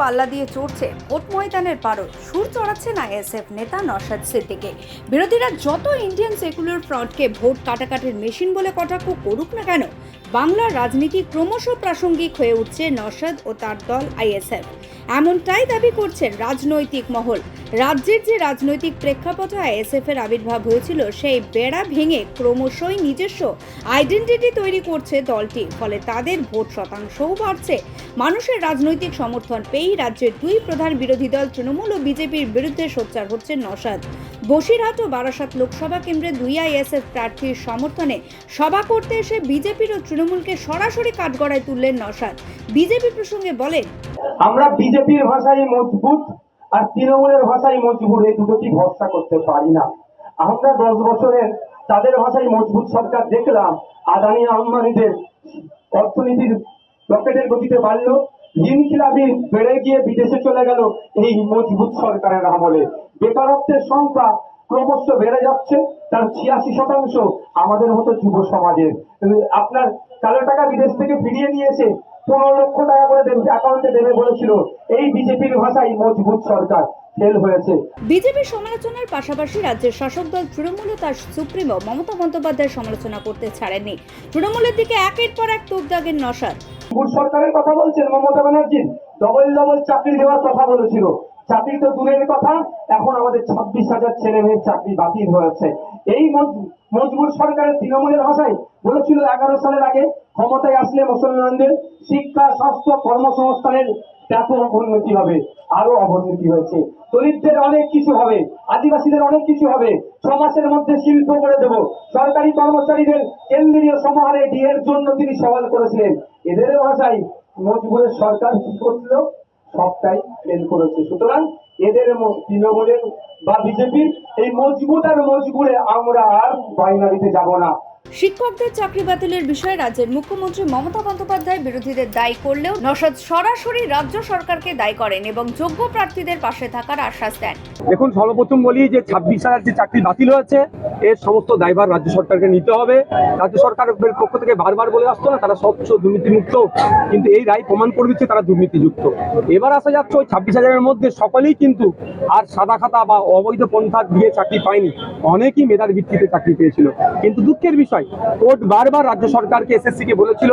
পাল্লা দিয়ে চড়ছে। ভোট ময়দানের পারদ। সুর চড়াচ্ছে চড়াচ্ছেন আইএসএফ নেতা নসাদ সিদ্দিকে। বিরোধীরা যত ইন্ডিয়ান সেকুলার ফ্রন্টকে ভোট কাটাকাটির মেশিন বলে কটাক্ষ করুক না কেন, বাংলার রাজনীতি ক্রমশ প্রাসঙ্গিক হয়ে উঠছে নসাদ ও তার দল আইএসএফ। এমনটাই দাবি করছেন রাজনৈতিক মহল। রাজ্যের যে রাজনৈতিক প্রেক্ষাপটে আইএসএফ এর আবির্ভাব হয়েছিল, সেই বেড়া ভেঙে ক্রমশই নিজস্ব আইডেন্টিটি তৈরি করছে দলটি। ফলে তাদের ভোট শতাংশও বাড়ছে। মানুষের রাজনৈতিক সমর্থন পেয়েই রাজ্যের দুই প্রধান বিরোধী দল তৃণমূল ও বিজেপির বিরুদ্ধে সোচ্চার হচ্ছে নসাদ বসিরহাট ও বারাসাত লোকসভা কেন্দ্রে দুই আইএসএফ প্রার্থীর সমর্থনে সভা করতে এসে বিজেপির ও তৃণমূলকে সরাসরি কাঠগড়ায় তুললেন নসাদ বিজেপি প্রসঙ্গে বলেন আমরা বিজেপির ভাষায় মজবুত আর তৃণমূলের ভাষায় মজবুত, এই দুটোকে ভরসা করতে পারি না? আমরা দশ বছরের তাদের ভাষায় মজবুত সরকার দেখলাম, আদানি আম্বানিদের অর্থনীতির রকেটের গতিতে বাড়লো খিলাপি বেড়ে গিয়ে বিদেশে চলে গেল এই মজবুত সরকারের আমলে। বেকারত্বের সংখ্যা ক্রমশ বেড়ে যাচ্ছে, তার ছিয়াশি শতাংশ আমাদের মতো যুব সমাজের। আপনার কালো টাকা বিদেশ থেকে ফিরিয়ে নিয়ে এসে পনেরো লক্ষ টাকা করে দেবে অ্যাকাউন্টে দেবে বলেছিল। এই বিজেপির ভাষায় মজবুত সরকার ফেল হয়েছে। বিজেপির সমালোচনার পাশাপাশি রাজ্যের শাসক দল তৃণমূল তার সুপ্রিমো মমতা বন্দ্যোপাধ্যায়ের সমালোচনা করতে ছাড়েননি তৃণমূলের দিকে একের পর এক তোপ দাগেন নসাদ সরকারের কথা বলছেন মমতা ব্যানার্জি। ডবল ডবল চাকরি দেওয়ার কথা বলেছিল। চাকরি তো দূরের কথা এখন আমাদের ছাব্বিশ হাজার ছেলে মেয়ের চাকরি বাতিল হয়েছে। এই মজবুর সরকারের তৃণমূলের ভাষায় বলেছিল, এগারো সালের আগে ক্ষমতায় আসলে মুসলমানদের শিক্ষা, স্বাস্থ্য, কর্মসংস্থানের ব্যাপক উন্নতি হবে আরও অবনতি হয়েছে। দলিতদের অনেক কিছু হবে, আদিবাসীদের অনেক কিছু হবে। ছ মাসের মধ্যে শিল্প করে দেব। সরকারি কর্মচারীদের কেন্দ্রীয় সমাহারে ডিএর জন্য তিনি সওয়াল করেছিলেন। এদের ভাষায় মজবুরের সরকার কি করছিল? সবটাই ফেল করেছে। সুতরাং এদের তৃণমূলের বা বিজেপির এই মজবুত আর মজবুরে আমরা আর বাইনারিতে যাব না। শিক্ষকদের চাকরি বাতিলের বিষয়ে রাজ্যের মুখ্যমন্ত্রী মমতা বন্দ্যোপাধ্যায় বিরোধীদের দায়ী করলেও নসদ সরাসরি রাজ্য সরকারকে দায়ী করেন এবং যোগ্য প্রার্থীদের পাশে থাকার আশ্বাস দেন। দেখুন সর্বপ্রথম বলি যে ছাব্বিশ হাজার যে চাকরি বাতিল হয়েছে এর সমস্ত দায়ভার রাজ্য সরকারকে নিতে হবে। রাজ্য সরকারের পক্ষ থেকে বারবার বলে আসতো না, তারা স্বচ্ছ দুর্নীতিমুক্ত। কিন্তু এই রায় প্রমাণ করে দিচ্ছে তারা দুর্নীতিযুক্ত। এবার আসা যাচ্ছে ওই ছাব্বিশ হাজারের মধ্যে সকলেই কিন্তু আর সাদা খাতা বা অবৈধ পন্থা দিয়ে চাকরি পায়নি। অনেকেই মেধার ভিত্তিতে চাকরি পেয়েছিল। কিন্তু দুঃখের বিষয়, কোর্ট বারবার রাজ্য সরকারকে এসএসসি কে বলেছিল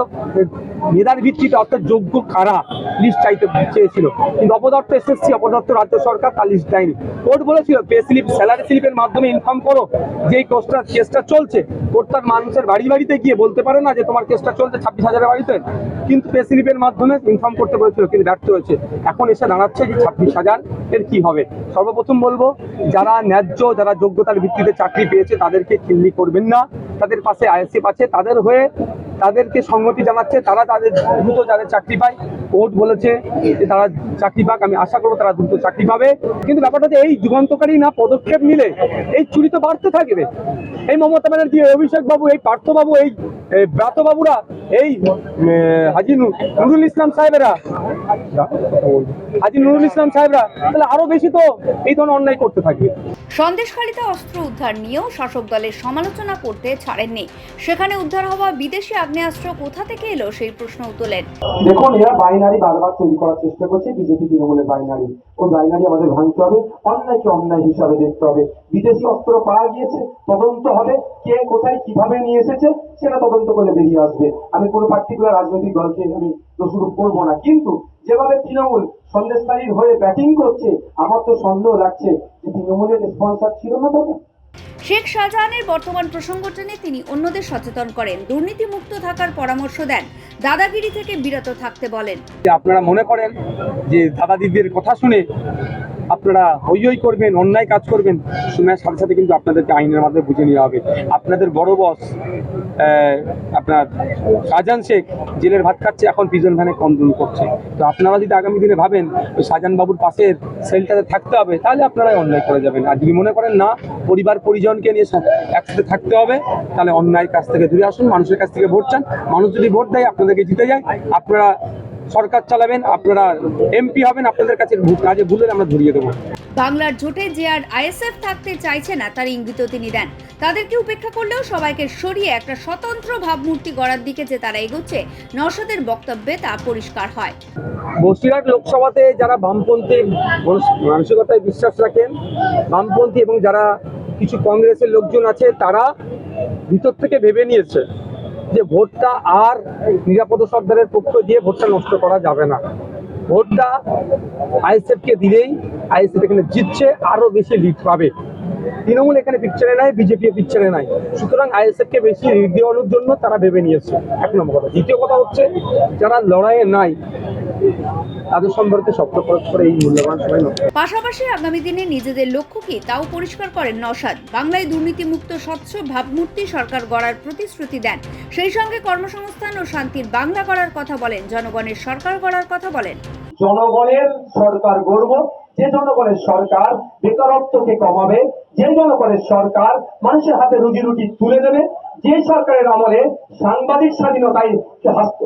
মেধার ভিত্তিতে অর্থাৎ যোগ্য কারা লিস্ট চাইতে চেয়েছিল। কিন্তু অপদত্ত এসএসসি অপদত্ত রাজ্য সরকার তার লিস্ট দেয়নি। কোর্ট বলেছিল, পে স্লিপ, স্যালারি স্লিপের মাধ্যমে ইনফর্ম করো যে কোর্সটা কেসটা চলছে কোর্টটার মানুষের বাড়ি বাড়িতে গিয়ে বলতে পারে না যে তোমার কেসটা চলছে ছাব্বিশ হাজারের বাড়িতে। কিন্তু পে মাধ্যমে ইনফর্ম করতে পেরেছিল কিন্তু ব্যর্থ হয়েছে। এখন এসে দাঁড়াচ্ছে যে ছাব্বিশ হাজার এর কি হবে? সর্বপ্রথম বলব, যারা ন্যায্য, যারা যোগ্যতার ভিত্তিতে চাকরি পেয়েছে, তাদেরকে চিল্লি করবেন না। তাদের পাশে আইএসএফ আছে, তাদের হয়ে তাদেরকে সংগতি জানাচ্ছে, তারা তাদের দ্রুত যাদের চাকরি পায়, কোর্ট বলেছে যে তারা চাকরি পাক, আমি আশা করব তারা দ্রুত চাকরি পাবে। কিন্তু ব্যাপারটা যে এই যুগান্তকারী না, পদক্ষেপ নিলে এই চুরি তো বাড়তে থাকবে। এই মমতা ব্যানার্জি, এই অভিষেক বাবু এই পার্থবাবু, এই ব্রাতবাবুরা এই হাজি নুরুল ইসলাম সাহেবেরা। হাজি নুরুল ইসলাম সাহেবরা তাহলে আরও বেশি তো এই ধরনের অন্যায় করতে থাকবে। সন্দেশখালীতে অস্ত্র উদ্ধার নিয়েও শাসক দলের সমালোচনা করতে ছাড়েননি। সেখানে উদ্ধার হওয়া বিদেশি আগ্নেয়াস্ত্র কোথা থেকে এলো সেই প্রশ্নও তোলেন। দেখুন এরা বাইনারি বারবার তৈরি করার চেষ্টা করছে বিজেপি তৃণমূলের বাইনারি। ওই বাইনারি আমাদের ভাঙতে হবে অন্যায়কে অন্যায় হিসাবে দেখতে হবে। বিদেশি অস্ত্র পাওয়া গিয়েছে তদন্ত হবে কে কোথায় কীভাবে নিয়ে এসেছে সেটা তদন্ত করে বেরিয়ে আসবে। আমি কোনো পার্টিকুলার রাজনৈতিক দলকে আমি দোষারোপ করব না। কিন্তু যেভাবে তৃণমূল সন্দেশকারীর হয়ে ব্যাটিং করছে আমার তো সন্দেহ লাগছে যে তৃণমূলের স্পন্সার ছিল না তবে শেখ শাহজাহানের বর্তমান প্রসঙ্গ টেনে তিনি অন্যদের সচেতন করেন। দুর্নীতিমুক্ত থাকার পরামর্শ দেন। দাদাগিরি থেকে বিরত থাকতে বলেন। যে আপনারা মনে করেন যে দাদা দিদির কথা শুনে আপনারা হই হই করবেন, অন্যায় কাজ করবেন, শোনার সাথে সাথে কিন্তু আপনাদেরকে আইনের মাধ্যমে বুঝে নেওয়া হবে। আপনাদের বড় বস আপনার শাহজাহান শেখ জেলের ভাত খাচ্ছে, এখন পিজন ভ্যানে কন্দন করছে। তো আপনারা যদি আগামী দিনে ভাবেন ওই শাহজাহান বাবুর পাশের সেলটাতে থাকতে হবে, তাহলে আপনারাই অন্যায় করে যাবেন। আর যদি মনে করেন না, পরিবার পরিজনকে নিয়ে একসাথে থাকতে হবে, তাহলে অন্যায়ের কাছ থেকে দূরে আসুন, মানুষের কাছ থেকে ভোট চান। মানুষ যদি ভোট দেয়, আপনাদেরকে জিতে যায়। আপনারা সরকার চালাবেন আপনারা এমপি হবেন আপনাদের কাছে কাজে ভুলে আমরা ধরিয়ে দেবো। বাংলার জোটে যে আর আইএসএফ থাকতে চাইছে না তার ইঙ্গিত তিনি দেন। তাদেরকে উপেক্ষা করলেও সবাইকে সরিয়ে একটা স্বতন্ত্র ভাবমূর্তি গড়ার দিকে যে তারা এগোচ্ছে নওশাদের বক্তব্যে তা পরিষ্কার হয়। বসিরহাট লোকসভাতে যারা বামপন্থী মানসিকতায় বিশ্বাস রাখেন বামপন্থী এবং যারা কিছু কংগ্রেসের লোকজন আছে তারা ভিতর থেকে ভেবে নিয়েছে। যে ভোটটা আর নিরাপদ সর্দারের পক্ষ দিয়ে ভোটটা নষ্ট করা যাবে না। ভোটটা আইএসএফকে দিলেই আইএসএফ এখানে জিতছে, আরও বেশি লিড পাবে। তৃণমূল এখানে পিকচারে নাই বিজেপি পিকচারে নাই। সুতরাং আইএসএফ কে বেশি লিড দেওয়ানোর জন্য তারা ভেবে নিয়েছে। এক নম্বর কথা। দ্বিতীয় কথা হচ্ছে, যারা লড়াইয়ে নাই তাদের সম্পর্কে শব্দ প্রয়োগ করে এই মূল্যবান সময় পাশাপাশি আগামী দিনে নিজেদের লক্ষ্য কি তাও পরিষ্কার করেন নওশাদ। বাংলায় দুর্নীতিমুক্ত স্বচ্ছ ভাবমূর্তি সরকার গড়ার প্রতিশ্রুতি দেন। সেই সঙ্গে কর্মসংস্থান ও শান্তির বাংলা গড়ার কথা বলেন জনগণের সরকার গড়ার কথা বলেন। জনগণের সরকার গড়ব যে জনগণের সরকার বেকারত্বকে কমাবে যে জনগণের সরকার মানুষের হাতে রুজি রুটি তুলে দেবে, যে সরকারের আমলে সাংবাদিক স্বাধীনতায়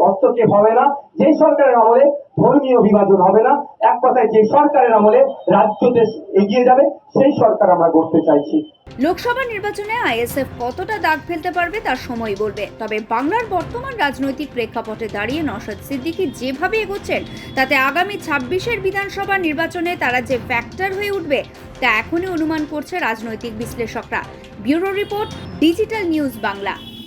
হস্তক্ষেপ হবে না, যে সরকারের আমলে ধর্মীয় বিভাজন হবে না, এক কথায় যে সরকারের আমলে রাজ্য দেশ এগিয়ে যাবে, সেই সরকার আমরা করতে চাইছি। লোকসভা নির্বাচনে আইএসএফ কতটা দাগ ফেলতে পারবে তার সময় বলবে। তবে বাংলার বর্তমান রাজনৈতিক প্রেক্ষাপটে দাঁড়িয়ে নওশাদ সিদ্দিকি যেভাবে এগোচ্ছেন, তাতে আগামী ছাব্বিশের বিধানসভা নির্বাচনে তারা যে ফ্যাক্টর হয়ে উঠবে তা এখনই অনুমান করছে রাজনৈতিক বিশ্লেষকরা। Bureau report digital news Bangla.